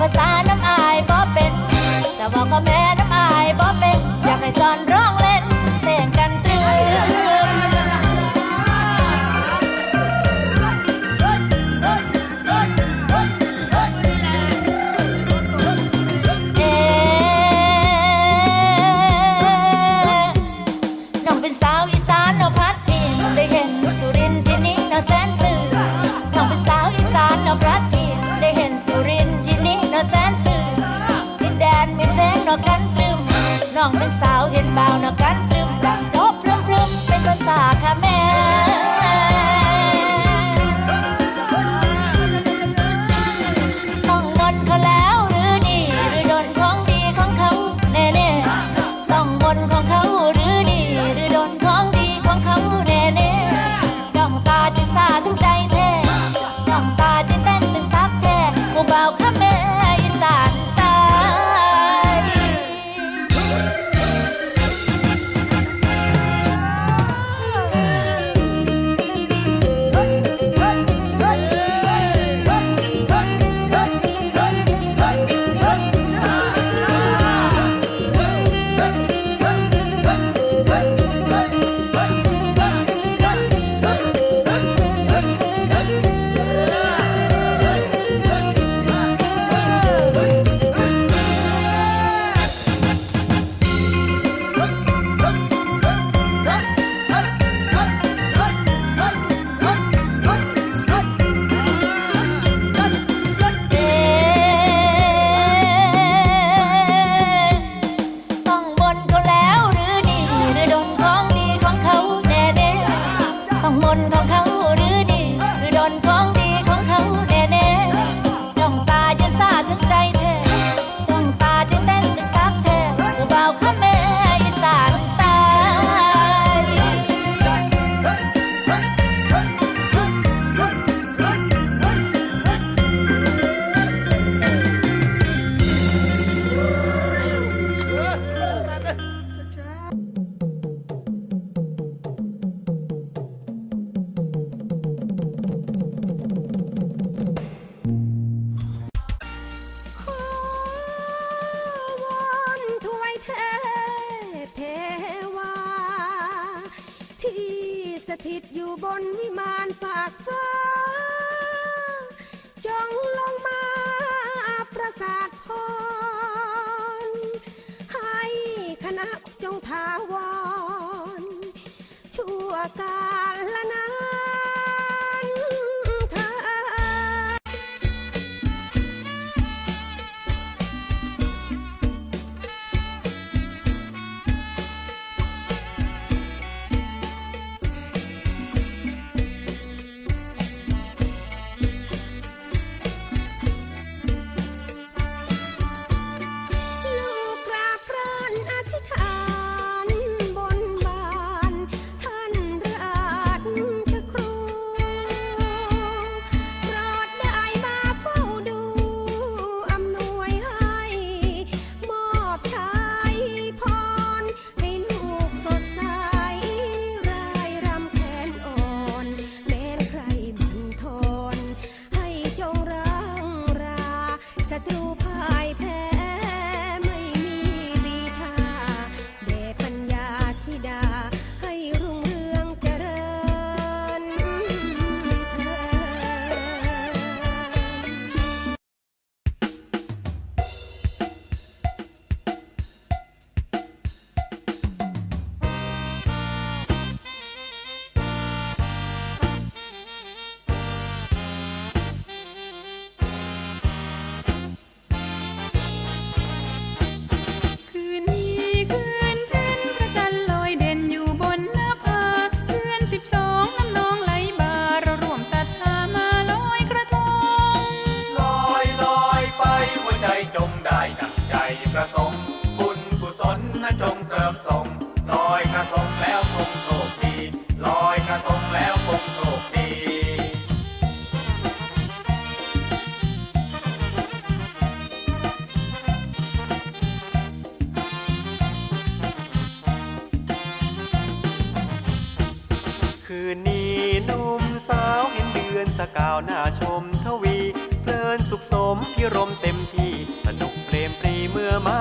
ภาษาน้ำอายบ่เป็น แต่ว่าก็แม่ น้องเป็นสาวเห็นบ่าวนะกันตรึมปลัจบพรึมพรึมเป็นภาษาค่ะแม่ขาแล้วหรือดีหรือดนของดีของเขาแน่แน่ต้องมนของเขาหรือดีหรือดนของดีของเขาแน่แน่จ้องตาจะซาถึงใจแท้จ้องตาจะเตนถึงตัแท้กูบ่าว ถิตอยู่บนวิมานฝากฟ้า จงลงมาประสาทพรให้คณะจงทาว สมพิรมเต็มที่ สนุกเปลมปรีเมื่อมา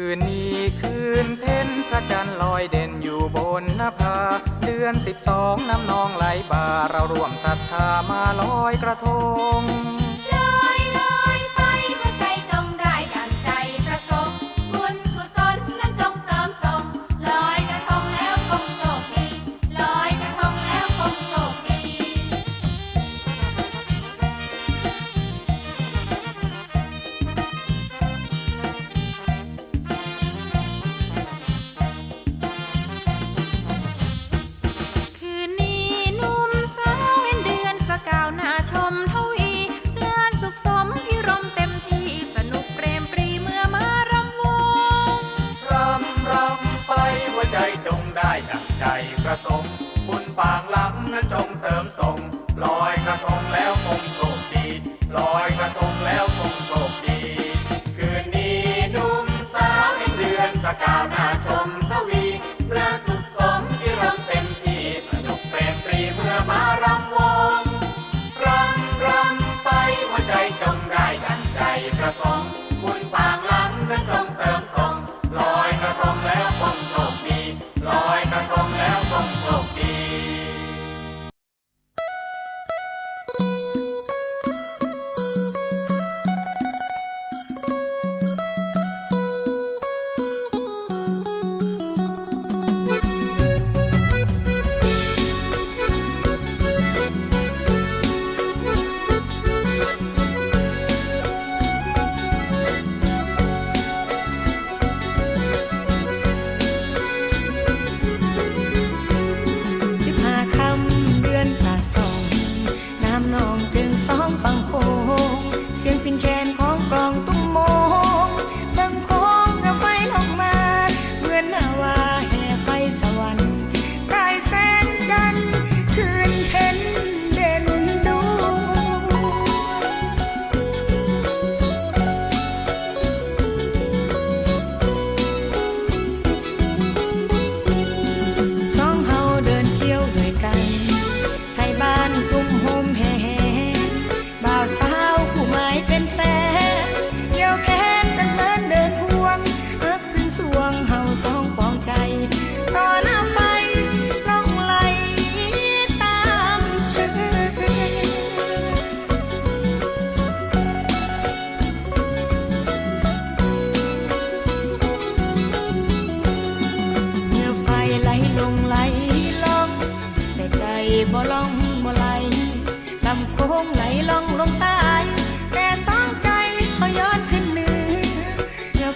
คืนนี้คืนเพ็ญพระจันทร์ลอยเด่นอยู่บนนภา เดือนสิบสองน้ำนองไหลบ่าเราร่วมศรัทธามาลอยกระทง 坂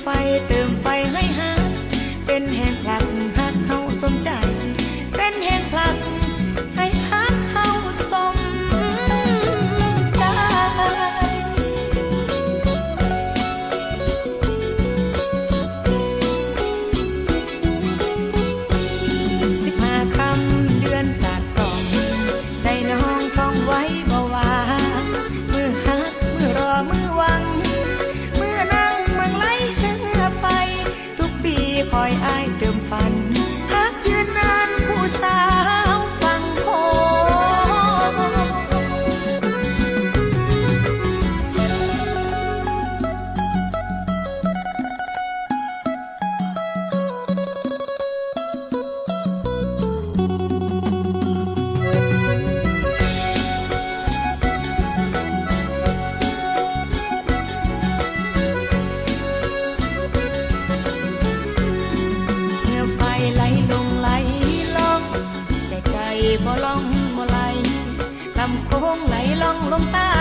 ไฟเติมไฟให้หาเป็นแห่งผลัง บ่ลองบ่ไหลลำโค้งไหลลองลงใต้